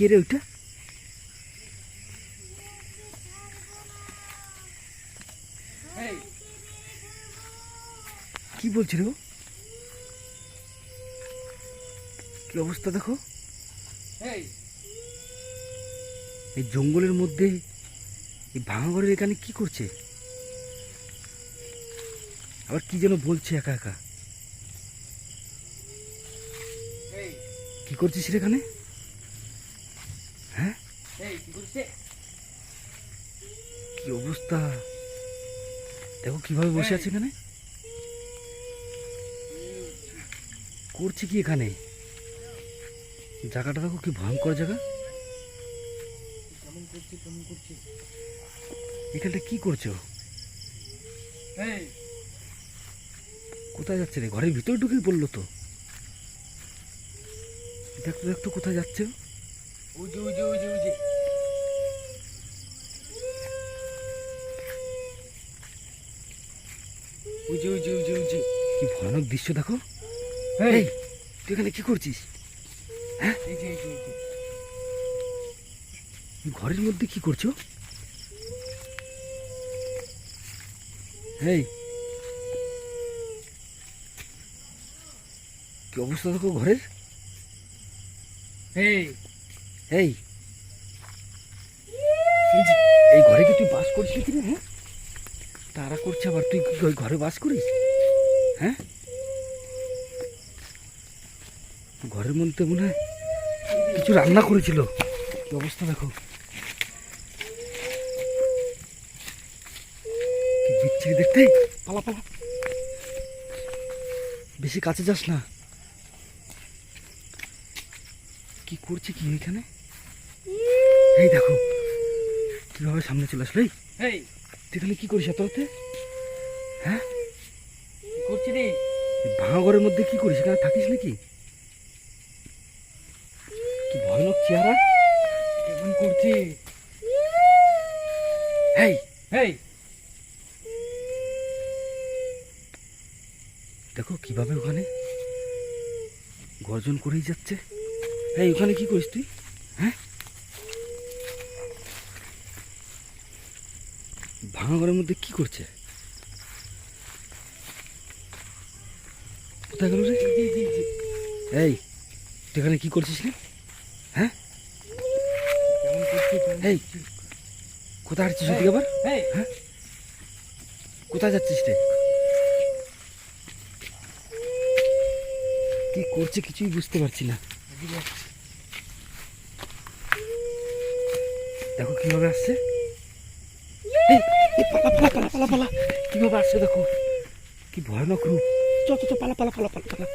কে রে ওইটা? কি বলছে রে ও? কি অবস্থা দেখো? এই। জঙ্গলের মধ্যে এই ভাঙা ঘরের এখানে কি করছে? আবার কি যেন বলছে একা একা? কি করছিস এখানে? কি অবস্থা? দেখো কীভাবে বসে আছে এখানে। করছে কি এখানে? জায়গাটা দেখো কি ভয়ঙ্কর জায়গা। এখানটা কি করছ? কোথায় যাচ্ছে রে? ঘরের ভিতরে ঢুকে পড়ল তো। দেখতো দেখতো কোথায় যাচ্ছে। ওই যে ওই যে ওই যে ওই যে। উজি উজি উজি উজি। কি ভয়ানক দৃশ্য দেখো। এই। তুই এখানে কি করছিস? হ্যাঁ? ঘরের মধ্যে কি করছ? এই। কি অবস্থা দেখো ঘরের? এই। এই। ঘরে কি তুই বাস করছিস কিনা হ্যাঁ? তারা করছে আবার, তুই ওই ঘরে বাস করিস? হ্যাঁ? ঘরের মধ্যে মনে হয় কিছু রান্না করেছিল। অবস্থা দেখো। বিচ্ছিরি দেখতে? পালা পালা। বেশি কাছে যাস না। কি করছে কি এখানে? এই দেখো, কীভাবে সামনে চলে আসলো এই তুই এখানে কি করিস এত রাতে? হ্যাঁ? করছে রে? ভাঙা ঘরের মধ্যে কি করিস? এখানে থাকিস নাকি? কি ভয়ানক চেহারা। কেমন করছে এই এই দেখো কীভাবে ওখানে গর্জন করেই যাচ্ছে। এই ওখানে কি করিস তুই? হ্যাঁ? ভাঙা ঘরের মধ্যে কি করছে? কোথায় গেল রে? এই তুই এখানে কি করছিস রে? হ্যাঁ? এই। কোথায় হাঁটছিস ওদিকে আবার? এই কোথায় যাচ্ছিস রে? কি করছে কিছুই বুঝতে পারছি না। দেখো কীভাবে আসছে। এই, এই পালা পালা পালা পালা পালা। কীভাবে আসছে দেখো? কি ভয়ানক রূপ। চ চ চ পালা পালা পালা পালা পালা।